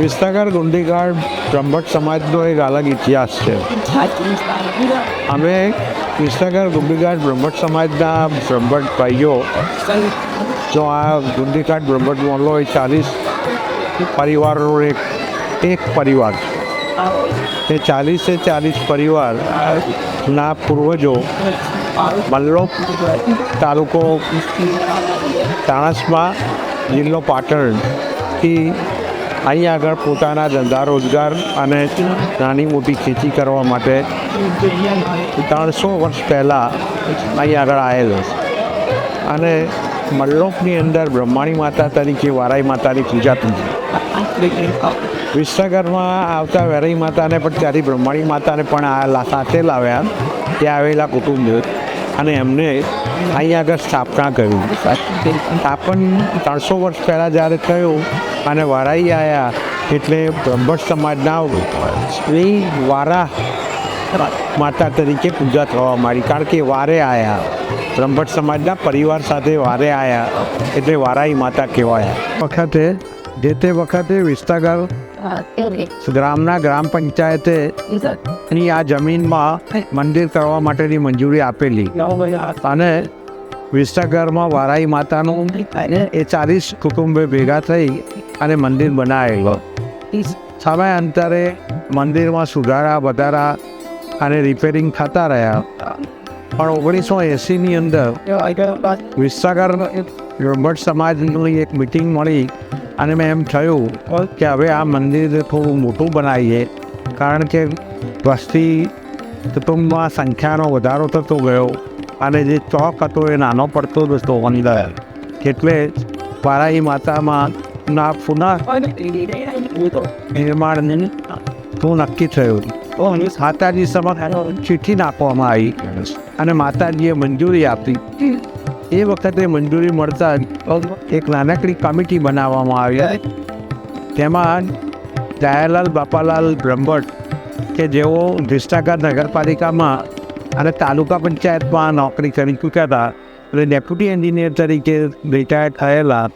વિસ્તાગર ગુંડીગાડ બ્રહ્મટ સમાજનો એક અલગ ઇતિહાસ છે. અમે વિસ્તાગર ગુંડીગાડ બ્રહ્મટ સમાજના બ્રહ્મટ ભાઈઓ, જો આ ગુંડીગાડ બ્રહ્મટ મોહલ્લો એ ચાલીસ પરિવારનો એક એક પરિવાર છે. એ ચાલીસે ચાલીસ પરિવારના પૂર્વજો મલ્લોપ તાલુકો, તાણસમાં જિલ્લો પાટણથી અહીં આગળ પોતાના ધંધા રોજગાર અને નાની મોટી ખેતી કરવા માટે ત્રણસો વર્ષ પહેલાં અહીં આગળ આવેલો અને મલ્લોપની અંદર બ્રહ્માણી માતા તરીકે વારાઈ માતાની પૂજા થઈ વિસનગરમાં આવતા વેરાઈ માતાને પણ ત્યાંથી બ્રહ્માણી માતાને પણ આ સાથે લાવ્યા. ત્યાં આવેલા કુટુંબ અને એમને અહીં આગળ સ્થાપના કરી. સ્થાપન ત્રણસો વર્ષ પહેલાં જ્યારે થયું, અને વારાઈ આવ્યા એટલે બ્રહ્મણ સમાજના શ્રી વારા માતા તરીકે પૂજા થવા માંડી. કારણ કે વારે આવ્યા બ્રહ્મટ સમાજના પરિવાર સાથે વારે આવ્યા એટલે વારાઈ માતા કહેવાયા. વખતે જે તે વખતે વિસ્તાગર ગ્રામના ગ્રામ પંચાયતે ની આ જમીનમાં મંદિર કરવા માટેની મંજૂરી આપેલી. અને વિસ્તાગરમાં વારાઈ માતાનું એ ચાલીસ કુટુંબે ભેગા થઈ અને મંદિર બનાવેલો. સમયાંતરે મંદિરમાં સુધારા વધારા અને રિપેરિંગ થતા રહ્યા. પણ ઓગણીસો એંસીની અંદર વિસ્તાગર બ્રહ્મટ સમાજની એક મિટિંગ મળી અને મેં એમ થયું કે હવે આ મંદિર થોડું મોટું બનાવીએ કારણ કે વસ્તી કુટુંબમાં સંખ્યાનો વધારો થતો ગયો અને જે ચોક હતો એ નાનો પડતો જતો અંદર એટલે પારાઈ માતામાં ના પુનઃ નિર્માણ શું નક્કી થયું માતાજી સમક્ષ ચિઠ્ઠી નાખવામાં આવી અને માતાજીએ મંજૂરી આપી એ વખતે મંજૂરી મળતા એક નાનકડી કમિટી બનાવવામાં આવી તેમાં દયાલાલ બાપાલાલ બ્રહ્મભટ્ટ કે જેઓ વિસ્તાગર નગરપાલિકામાં અને તાલુકા પંચાયતમાં નોકરી કરી ચૂક્યા હતા એટલે ડેપ્યુટી એન્જિનિયર તરીકે રિટાયર થયેલા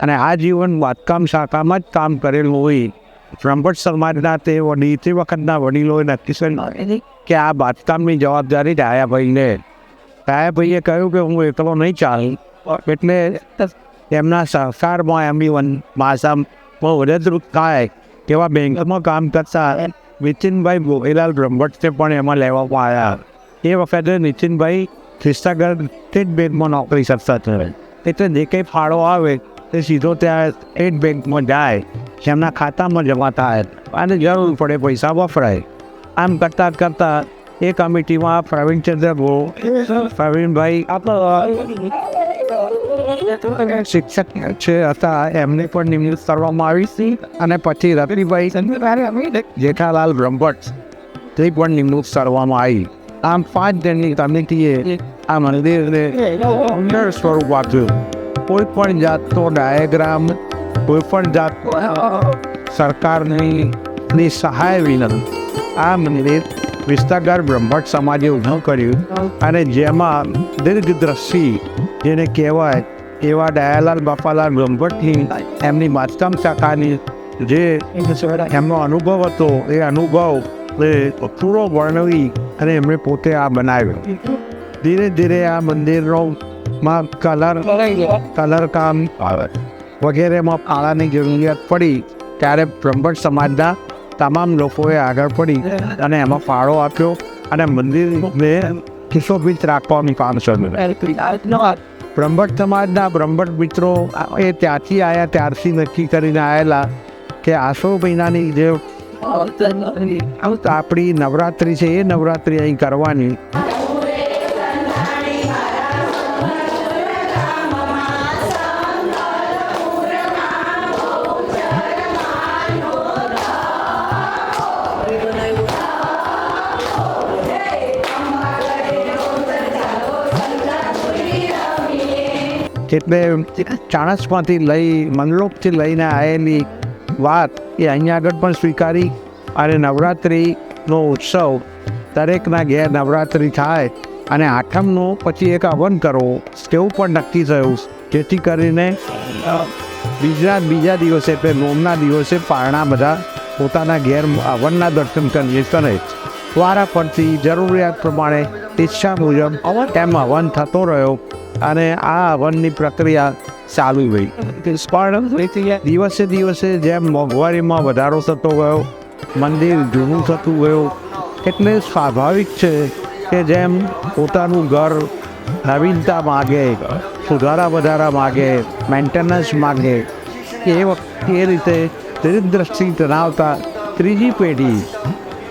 અને આ જીવન બાંધકામ શાખામાં જ કામ કરેલું હોય. બ્રહ્મભટ્ટ સમાજના તે વડી, તે વખતના વડીલોએ નક્કી કે આ બાંધકામની જવાબદારી ડાયાભાઈને ડાયાભાઈએ કહ્યું કે હું એકલો નહીં ચાલું. એટલે એમના સહકારમાં એમની વન માસામાં મદદરૂપ થાય તેવા બેંકમાં કામ કરતા નીતિનભાઈ ગોહિલાલ બ્રહ્મભટ્ટને પણ એમાં લેવામાં આવ્યા. એ વખતે નીતિનભાઈ ખિસ્સાગરથી જ બેંકમાં નોકરી કરતા થયા એટલે જે કંઈ ફાળો આવે તે સીધો ત્યાં એ જ બેંકમાં જાય. એમના ખાતામાં જમા થાય. અને જરૂર પડે પૈસા વપરાય. આમ કરતાં કરતાં એ કમિટીમાં પ્રવીણચંદ્ર ગો પ્રવીણભાઈ શિક્ષક છે હતા. એમને પણ નિમણૂક કરવામાં આવી અને પછી રતિભાઈ જેઠાલાલ બ્રહ્મભટ્ટ તે પણ નિમણૂક કરવામાં આવી. આમ પાંચ જણની કમિટીએ આ મંદિરને સુંદર સ્વરૂપ આપ્યું. કોઈ પણ જાતનો ડાયાગ્રામ, કોઈ પણ જાત સરકારની સહાય વિના આ મંદિર વિસ્તારગાર બ્રહ્મટ સમાજે ઊભું કર્યું અને જેમાં દીર્ઘદ્રષ્ટિ જેને કહેવાય એવા દયાલાલ બાપાલાલ બ્રહ્મભટ્ટની એમની બાંધકામ શાખાની જે એમનો અનુભવ હતો, એ અનુભવ એ પૂરો વર્ણવી અને એમણે પોતે આ બનાવ્યો. ધીરે ધીરે આ મંદિરનો માં કલર કલર કામ વગેરેમાં પાળાની જરૂરિયાત પડી ત્યારે બ્રહ્મભટ્ટ સમાજના તમામ લોકોએ આગળ પડી અને એમાં ફાળો આપ્યો અને મંદિરને સુશોભિત રાખવાનું કામ શરૂ બ્રહ્મટ સમાજના બ્રહ્મટ મિત્રો એ ત્યાંથી આવ્યા ત્યારથી નક્કી કરીને આવેલા કે આસો મહિનાની જે આપણી નવરાત્રિ છે એ નવરાત્રિ અહીં કરવાની. એટલે ચાણસમાંથી લઈ મંગલોકથી લઈને આવેલી વાત એ અહીંયા આગળ પણ સ્વીકારી. અને નવરાત્રિનો ઉત્સવ દરેકના ઘેર નવરાત્રિ થાય અને આઠમનો પછી એક હવન કરવો તેવું પણ નક્કી થયું. જેથી કરીને બીજા બીજા દિવસે એટલે નોમના દિવસે પારણા બધા પોતાના ઘેર હવનના દર્શન કરીએ કરે વારા પરથી જરૂરિયાત પ્રમાણે ઈચ્છા મુજબ તેમ હવન થતો રહ્યો. અને આ હવનની પ્રક્રિયા ચાલુ રહી પણ દિવસે દિવસે જેમ મોંઘવારીમાં વધારો થતો ગયો મંદિર જૂનું થતું ગયું એટલે સ્વાભાવિક છે કે જેમ પોતાનું ઘર નવીનતા માગે સુધારા વધારા માગે મેન્ટેનન્સ માગે એ વખતે એ રીતે દરિદ્રષ્ટિ ધરાવતા ત્રીજી પેઢી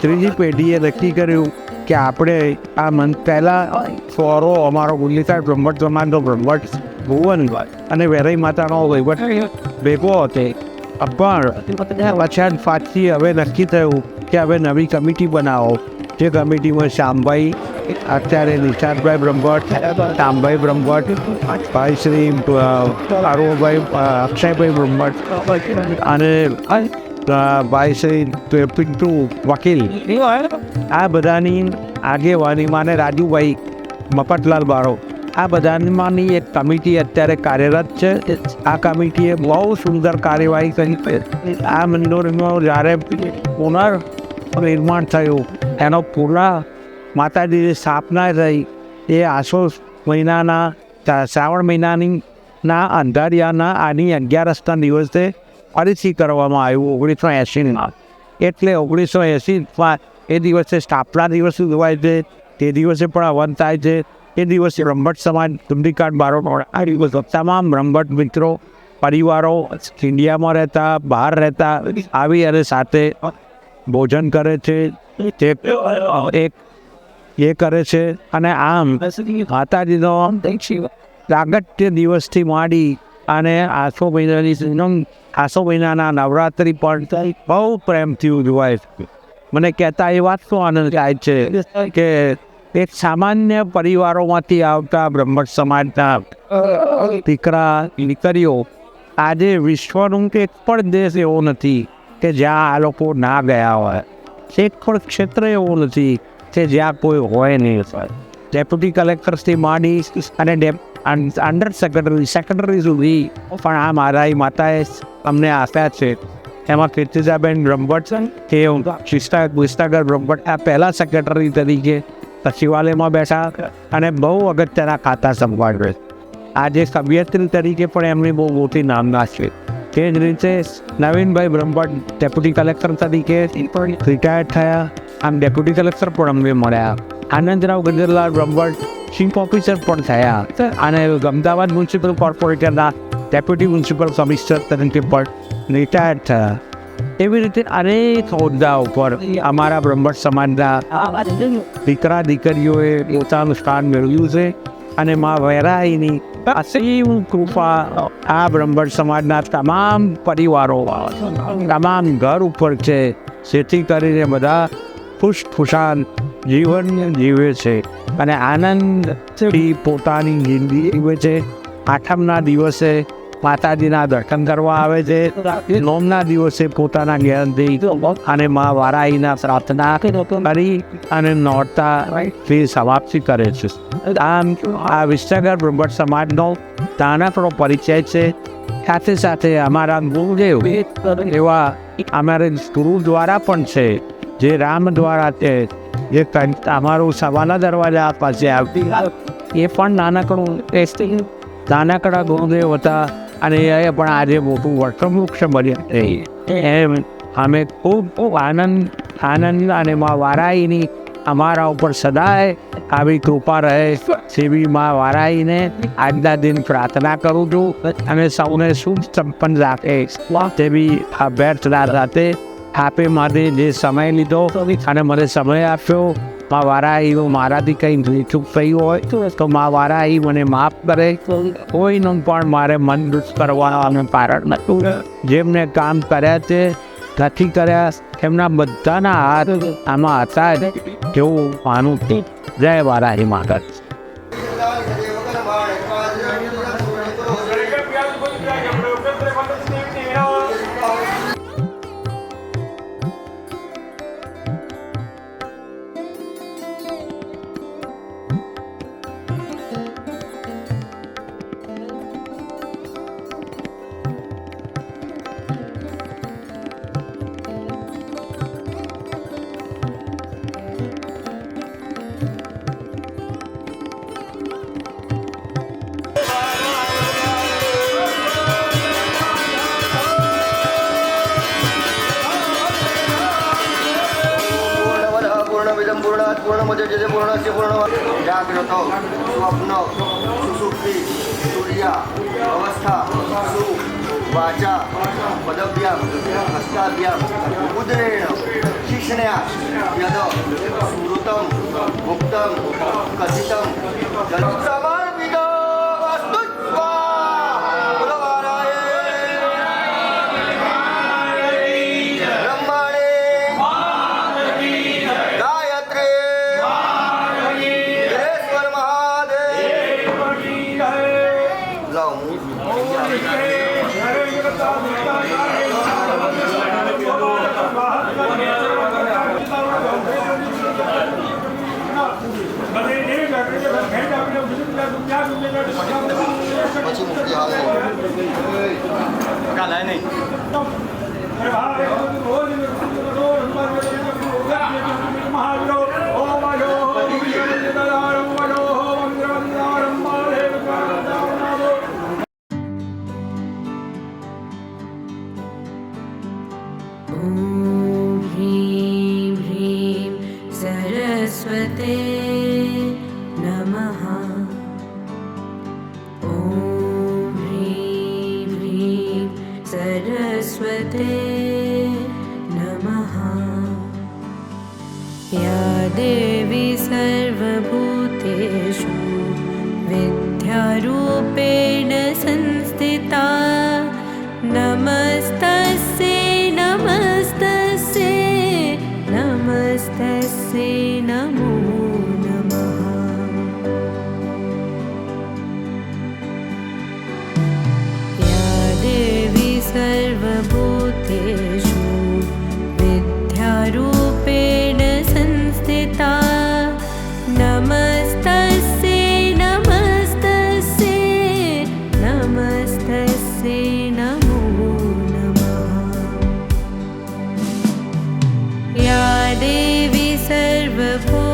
ત્રીજી પેઢીએ નક્કી કર્યું કે આપણે આ મન પહેલાં સોરો અમારો ગુલ્લીસાર બ્રહ્મટ જમાનનો બ્રહ્મટ ભુવન અને વેરાઈ માતાનો વહીવટ ભેગો હતો. પણ પછાડ પાછી હવે નક્કી થયું કે હવે નવી કમિટી બનાવો. જે કમિટીમાં શ્યામભાઈ અત્યારે નિશાંતભાઈ બ્રહ્મભટ્ટ શ્યામભાઈ બ્રહ્મભટ્ટ ભાઈ શ્રી અરુણભાઈ અક્ષયભાઈ બ્રહ્મભટ્ટ. અને ભાઈ શ્રી પિન્ટુ વકીલ. આ બધાની આગેવાનીમાં અને રાજુભાઈ મફતલાલ બારો. આ બધામાંની એક કમિટી અત્યારે કાર્યરત છે. આ કમિટીએ બહુ સુંદર કાર્યવાહી કરી આ મંદિરમાં જ્યારે પુનર નિર્માણ થયું એનો પૂરા માતાજીની સ્થાપના થઈ. એ આસો મહિનાના શ્રાવણ મહિનાની ના અંધારિયાના આની અગિયારસના દિવસે ફરીથી કરવામાં આવ્યું ઓગણીસો એંસીમાં એટલે ઓગણીસો એંસીમાં એ દિવસે સ્થાપના દિવસ ઉજવાય છે, તે દિવસે પણ હવન થાય છે. એ દિવસે રમભટ સમાજ ધૂમધીકાંડ બારો આ દિવસ તમામ રમભટ મિત્રો, પરિવારો ઇન્ડિયામાં રહેતા, બહાર રહેતા, આવી અને સાથે ભોજન કરે છે. તે એક એ કરે છે અને આમ માતાજીનો પ્રાગટ્ય દિવસથી માંડી અને આસો મહિનાની આસો મહિનાના નવરાત્રિ પણ બહુ પ્રેમથી ઉજવાય મને કહેતા એ વાત શું આનંદ થાય છે? કે એક સામાન્ય પરિવારોમાંથી આવતા બ્રહ્મટ સમાજના દીકરા, દીકરીઓ, આજે વિશ્વનું એક પણ દેશ એવો નથી કે જ્યાં આ લોકો ના ગયા હોય. એક પણ ક્ષેત્ર એવું નથી કે જ્યાં કોઈ હોય નહીં. ડેપ્યુટી કલેક્ટરથી માંડી અને અંડર સેક્રેટરી સેક્રેટરી સુધી પણ આ મારા માતાએ અમને આપ્યા છે. એમાં કીર્તિજાબેન બ્રહ્મભટ્ટ કે શિસ્તા વિસ્તાગર બ્રહ્મભટ્ટ આ પહેલાં સેક્રેટરી તરીકે સચિવાલયમાં બેઠા અને બહુ અગત્યના ખાતા સંભાળવે આજે સભ્યત્રી તરીકે પણ એમની બહુ મોટી નામના છે. તે જ રીતે નવીનભાઈ બ્રહ્મભટ્ટ, ડેપ્યુટી કલેક્ટર તરીકે રિટાયર્ડ થયા. આમ ડેપ્યુટી કલેક્ટર પણ અમને મળ્યા. આનંદરાવ ગજરલાલ બ્રહ્મભટ્ટ ચીફ ઓફિસર પણ થયા અને અમદાવાદ મ્યુનિસિપલ કોર્પોરેટરના ડેપ્યુટી મ્યુનિસિપલ કમિશનર તરીકે પણ રિટાયર થયા એવી રીતે અનેક હોદ્દા ઉપર અમારા બ્રહ્મટ સમાજના દીકરા દીકરીઓએ પોતાનું સ્થાન મેળવ્યું છે અને મા વેરાઈની અસીમ કૃપા આ બ્રહ્મટ સમાજના તમામ પરિવારો, તમામ ઘર ઉપર છે. જેથી કરીને બધા ખુશ ખુશાલ જીવન જીવે છે અને આનંદથી પોતાની જિંદગી જીવે છે. આઠમના દિવસે માતાજીના દર્શન કરવા આવે છે. નોમના દિવસે પોતાના જ્ઞાનથી અને મા વારાઈના પ્રાર્થના કરી અને તે સમાપ્તિ કરે છે. આમ આ વિસનગર બ્રહ્મટ સમાજનો નાનકડો પરિચય છે. સાથે સાથે અમારા ગુરુદેવ એવા અમારે ગુરુ દ્વારા પણ છે. જે રામ દ્વારા છે જે અમારું સવાના દરવાજા પાસે આવતી એ પણ નાનકડું ટેસ્ટિંગ નાનકડા ગુરુદેવ હતા અને એ પણ આજે મોટું વૃક્ષ બન્યા એમ અમે ખૂબ ખૂબ આનંદ આનંદ અને મા વારાઈની અમારા ઉપર સદાય આવી કૃપા રહે. સેવી મા વારાઈને આજના દિન પ્રાર્થના કરું છું અને સૌને શુભ સંપન્ન રાખે. તેવી અભ્યર્થના સાથે આપે મારે જે સમય લીધો અને મને સમય આપ્યો. મા વારાઈ મારાથી કંઈ ચૂક થયું હોય તો મા વારા એ મને માફ કરે. કોઈનું પણ મારે મન દુઃખ કરવાનું કારણ નહોતું. જેમને કામ કર્યા તે નથી કર્યા. એમના બધાના હાથ આમાં હતા જ. એવું માનું જય વારા માતા અમદાવાદ પૂર્ણ મજા જે પૂર્ણ છે પૂર્ણ જાગ્રત સ્વપ્ન સુસુપ્તિ, સૂર્ય, અવસ્થા, સુખ, વાચા, પદવ્યામ, હસ્તાભ્યામ, ઉદરેણ શિક્ષણ્યા યદ સ્મૃતમ મુક્તમ કથિતમ જનસમાન કાલે નહીં મહાવીરો ઓ મારો está the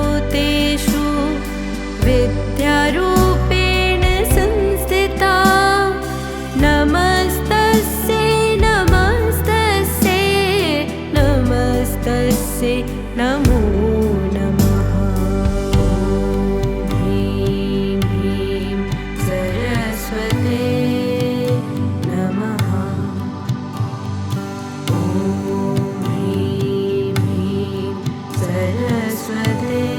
sadly.